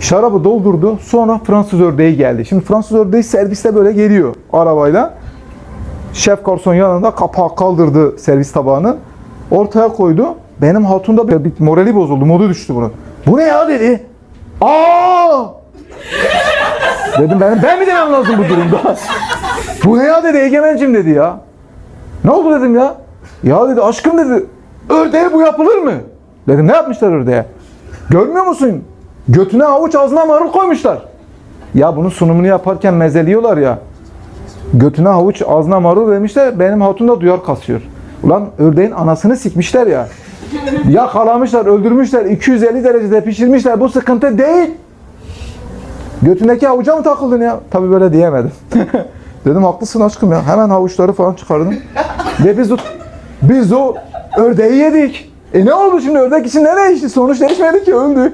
Şarabı doldurdu. Sonra Fransız ördeği geldi. Şimdi Fransız ördeği serviste böyle geliyor arabayla. Şef garson yanında kapağı kaldırdı servis tabağını. Ortaya koydu. Benim hatun da bir morali bozuldu. Modu düştü bunun. Bu ne ya dedi. Aa! Dedim ben, ben mi demem lazım bu durumda? bu ne ya dedi Egemen'cim dedi ya. Ne oldu dedim ya. Ya dedi aşkım dedi. Ördeğe bu yapılır mı? Dedim ne yapmışlar ördeğe? Görmüyor musun? Götüne avuç ağzına marul koymuşlar. Ya bunun sunumunu yaparken mezeliyorlar ya. Götüne havuç ağzına marul vermişler. Benim hatun da duyar kasıyor. Ulan ördeğin anasını sikmişler ya. Yakalamışlar, öldürmüşler. 250 derecede pişirmişler. Bu sıkıntı değil. Götündeki havuca mı takıldın ya? Tabii böyle diyemedim. Dedim haklısın aşkım ya. Hemen havuçları falan çıkardım. Ve biz o, biz o ördeği yedik. E ne oldu şimdi ördek için ne değişti? Sonuç değişmedi ki öldü.